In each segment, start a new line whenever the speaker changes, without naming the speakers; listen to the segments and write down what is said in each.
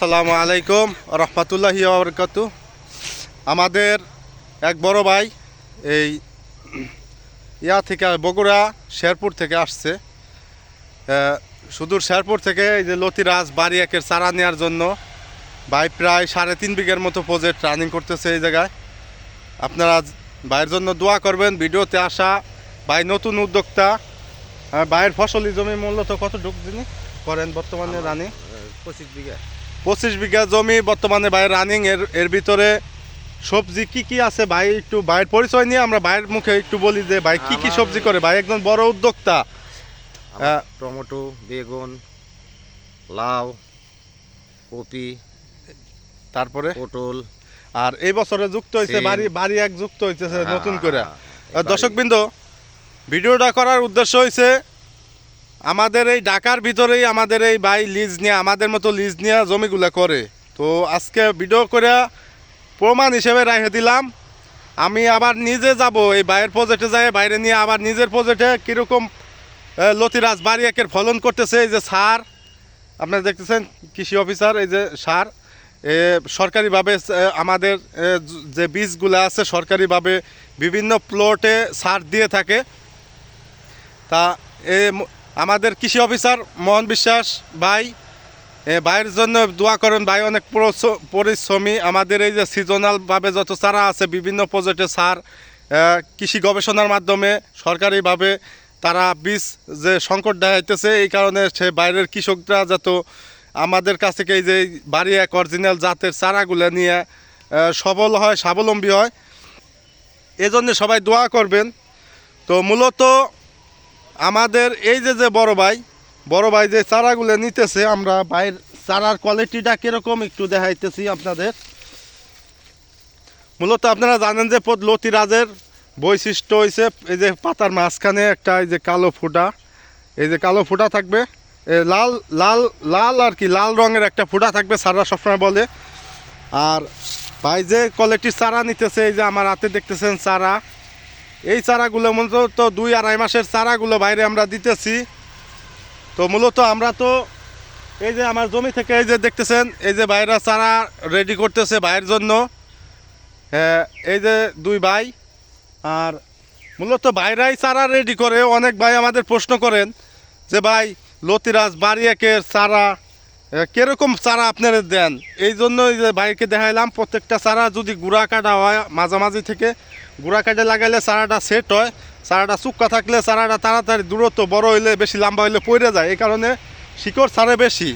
আসসালামু আলাইকুম রহমতুল্লাহি আবরকাত আমাদের এক বড় ভাই এই ইয়া থেকে বগুড়া শেরপুর থেকে আসছে। সুদূর শেরপুর থেকে এই যে লতিরাজ বাড়ি একের চারা নেওয়ার জন্য ভাই প্রায় সাড়ে তিন বিঘের মতো প্রজেক্ট রানিং করতেছে এই জায়গায়। আপনারা ভাইয়ের জন্য দোয়া করবেন ভিডিওতে আসা ভাই নতুন উদ্যোক্তা। ভাইয়ের ফসলি জমি মূলত কত ঢুক যিনি করেন বর্তমানে রানিং।
পঁচিশ বিঘা।
পঁচিশ বিঘা জমি বর্তমানে ভাই রানিং এর এর ভিতরে। সবজি কি কি আছে ভাই? একটু ভাইয়ের পরিচয় নিয়ে আমরা ভাইয়ের মুখে একটু বলি যে ভাই কি কি সবজি করে? ভাই একজন বড় উদ্যোক্তা। হ্যাঁ।
টমেটো বেগুন লাউ কপি
তারপরে?
পটল।
আর এই বছরে যুক্ত হয়েছে বাড়ি বাড়ি এক যুক্ত হয়েছে নতুন
হ্যাঁ,
করে।
হ্যাঁ,
দর্শক বৃন্দ ভিডিওটা করার উদ্দেশ্য হয়েছে আমাদের এই ঢাকার ভিতরেই আমাদের এই ভাই লিজ নিয়ে, আমাদের মতো লিজ নিয়ে জমিগুলো করে। তো আজকে ভিডিও করে প্রমাণ হিসেবে রেখে দিলাম। আমি আবার নিজে যাব এই বাইরের প্রজেক্টে যাই বাইরে নিয়ে আবার নিজের প্রজেক্টে কীরকম লতিরাজ বাড়ি একের ফলন করতেছে, এই যে সার। আপনারা দেখতেছেন কৃষি অফিসার, এই যে সার। সরকারিভাবে আমাদের যে বীজগুলো আছে, সরকারিভাবে বিভিন্ন প্লটে সার দিয়ে থাকে। তা, এ আমাদের কৃষি অফিসার মোহন বিশ্বাস ভাই ভাইয়ের জন্য দোয়া করেন, ভাই অনেক পরিশ্রমী। আমাদের এই যে সিজনালভাবে যত চারা আছে, বিভিন্ন প্রজেক্টে সার কৃষি গবেষণার মাধ্যমে সরকারিভাবে তারা বীজ যে সংকট দেখাইতেছে, এই কারণে সে বাইরের কৃষকরা যত আমাদের কাছ থেকে এই যে বাড়ি এক অরিজিনাল জাতের চারাগুলো নিয়ে সবল হয়, স্বাবলম্বী হয়। এজন্য সবাই দোয়া করবেন। তো মূলত আমাদের এই যে যে বড় ভাই বড় ভাই যে চারাগুলো নিতেছে, আমরা ভাইয়ের চারার কোয়ালিটিটা কীরকম একটু দেখাইতেছি আপনাদের। মূলত আপনারা জানেন যে লতিরাজের বৈশিষ্ট্য হয়েছে এই যে পাতার মাঝখানে একটা এই যে কালো ফুটা। এই যে কালো ফুটা থাকবে লাল লাল লাল আর কি, লাল রঙের একটা ফুটা থাকবে সারা সবসময় বলে। আর ভাই যে কোয়ালিটির চারা নিতেছে, এই যে আমার হাতে দেখতেছেন চারা। এই চারাগুলো মূলত তো দুই আড়াই মাসের চারাগুলো বাইরে আমরা দিতেছি। তো মূলত আমরা তো এই যে আমার জমি থেকে এই যে দেখতেছেন এই যে বাইরা চারা রেডি করতেছে ভাইয়ের জন্য। হ্যাঁ, এই যে দুই ভাই। আর মূলত বাইরাই চারা রেডি করে। অনেক ভাই আমাদের প্রশ্ন করেন যে ভাই লতিরাজ বাড়ি চারা কীরকম চারা আপনারা দেন? এই জন্য এই যে ভাইকে দেখাইলাম প্রত্যেকটা চারা যদি গুড়া কাটা হয় মাঝামাঝি থেকে গুড়া কাটে লাগাইলে চারাটা সেট হয়, চারাটা চুক্কা থাকলে চারাটা তাড়াতাড়ি দূরত্ব বড় হইলে বেশি লম্বা হইলে পড়ে যায়। এই কারণে শিকড় ছাড়ে বেশি।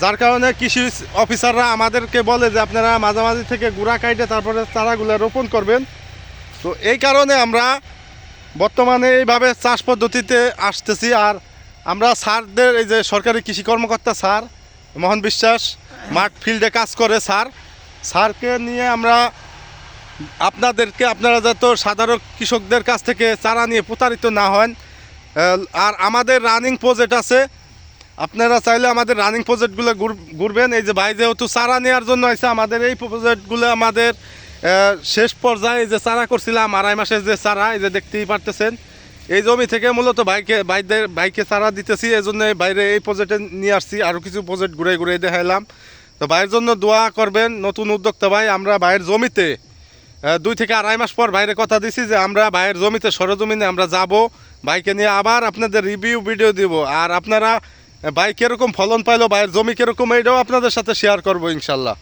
যার কারণে কৃষি অফিসাররা আমাদেরকে বলে যে, আপনারা মাঝামাঝি থেকে গুড়া কাটে তারপরে চারাগুলো রোপণ করবেন। তো এই কারণে আমরা বর্তমানে এইভাবে চাষ পদ্ধতিতে আসতেছি। আর আমরা স্যারদের, এই যে সরকারি কৃষি কর্মকর্তা স্যার, মোহন বিশ্বাস, মাঠ ফিল্ডে কাজ করে স্যার। স্যারকে নিয়ে আমরা আপনাদেরকে আপনারা যত সাধারণ কৃষকদের কাছ থেকে চারা নিয়ে প্রতারিত না হন আর আমাদের রানিং প্রজেক্ট আছে, আপনারা চাইলে আমাদের রানিং প্রজেক্টগুলো ঘুরবেন। এই যে ভাই যেহেতু চারা নেওয়ার জন্য আছে আমাদের এই প্রজেক্টগুলো আমাদের শেষ পর্যায়ে যে চারা করছিলাম, আড়াই মাসের যে চারা, এই যে দেখতেই পারতেছেন। এই জমি থেকে মূলত ভাইকে বাইদের ভাইকে চারা দিতেছি এই জন্য বাইরে এই প্রজেক্টে নিয়ে আসছি আরও কিছু প্রজেক্ট ঘুরে ঘুরে দেখাইলাম। তো ভাইয়ের জন্য দোয়া করবেন, নতুন উদ্যোক্তা ভাই, আমরা ভাইয়ের জমিতে দুই থেকে আড়াই মাস পর বাইরে কথা দিছি যে আমরা ভাইয়ের জমিতে সরজমিনে আমরা যাব। বাইকে নিয়ে আবার আপনাদের রিভিউ ভিডিও দিব। আর আপনারা ভাই কীরকম ফলন পাইলো, ভাইয়ের জমি কীরকম, এইটাও আপনাদের সাথে শেয়ার করব ইনশাল্লাহ।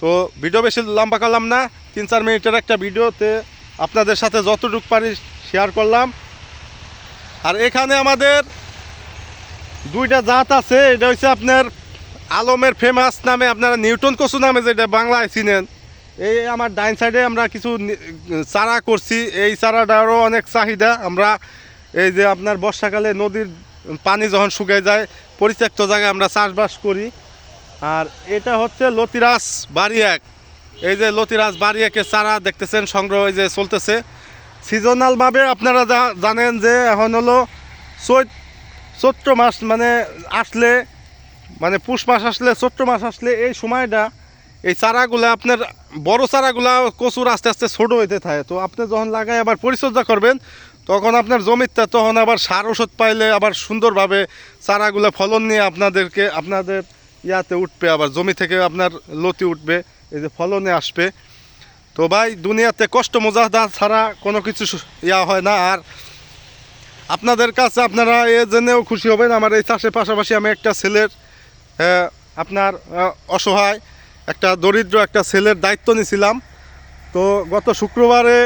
তো ভিডিও বেশি লম্বা করলাম না, তিন চার মিনিটের একটা ভিডিওতে আপনাদের সাথে যতটুকু পারি শেয়ার করলাম। আর এখানে আমাদের দুইটা জাত আছে, এটা হচ্ছে আপনার আলমের ফেমাস নামে আপনারা নিউটন কচু নামে যেটা বাংলায় চিনেন। এই আমার ডাইন সাইডে আমরা কিছু চারা করছি। এই চারাটারও অনেক চাহিদা। আমরা এই যে আপনার বর্ষাকালে নদীর পানি যখন শুকিয়ে যায়, পরিত্যক্ত জায়গায় আমরা চাষবাস করি। আর এটা হচ্ছে লতিরাস বাড়ি এক এই যে লতিরাজ বাড়ি একের চারা দেখতেছেন, সংগ্রহ এই যে চলতেছে। সিজনালভাবে আপনারা যা- জানেন যে এখন হলো চৈত চৈত্র মাস মানে আসলে মানে পুষ মাস আসলে, চৈত্র মাস আসলে এই সময়টা এই চারাগুলো আপনার বড় চারাগুলা কচুর আস্তে আস্তে ছোট হইতে থাকে। তো আপনি যখন লাগাই আবার পরিচর্যা করবেন, তখন আপনার জমিতে তখন আবার সার ওষুধ পাইলে আবার সুন্দরভাবে চারাগুলো ফলন নিয়ে আপনাদেরকে, আপনাদের ইয়াতে উঠবে, আবার জমি থেকে আপনার লতি উঠবে, এই যে ফলনে আসবে। তো ভাই, দুনিয়াতে কষ্ট মজাদা ছাড়া কোনো কিছু ইয়া হয় না। আর আপনাদের কাছে আপনারা এ জেনেও খুশি হবেন, আমার এই চাষের পাশাপাশি আমি একটা ছেলের আপনার অসহায় একটা দরিদ্র একটা ছেলের দায়িত্ব নিছিলাম। তো গত শুক্রবারে